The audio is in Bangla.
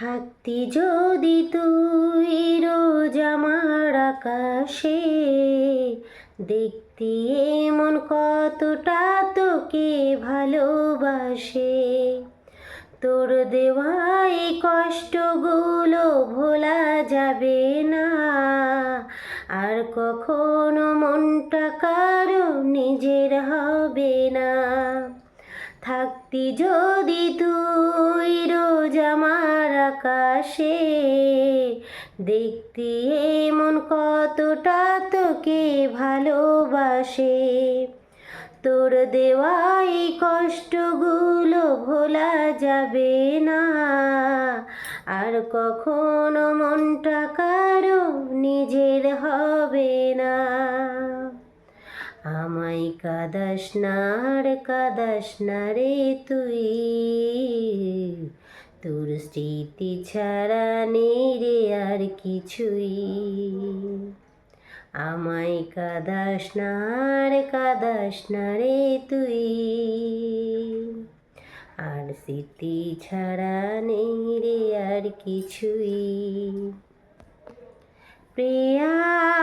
থাকতি যদি তুই রোজ আমার আকাশে, দেখতি এমন কতটা তোকে ভালোবাসে। তোর দেওয়া এই কষ্টগুলো ভোলা যাবে না, আর কখনো মনটা কারও নিজের হবে না। থাকতি যদি তুই রোজ আমার আকাশে। দেখতে এমন কতটা তোকে ভালোবাসে। তোর দেওয়া এই কষ্টগুলো ভোলা যাবে না। আর কখনো মনটা কারও নিজের হবে না। আমায় কাদাস না আর কাদাস না রে তুই। তোর স্মৃতি ছাড়া নেই রে আর কিছুই। আমায় কাদাস না আর কাদাস না রে তুই। আর স্মৃতি ছাড়া নেই রে আর কিছুই। প্রিয়া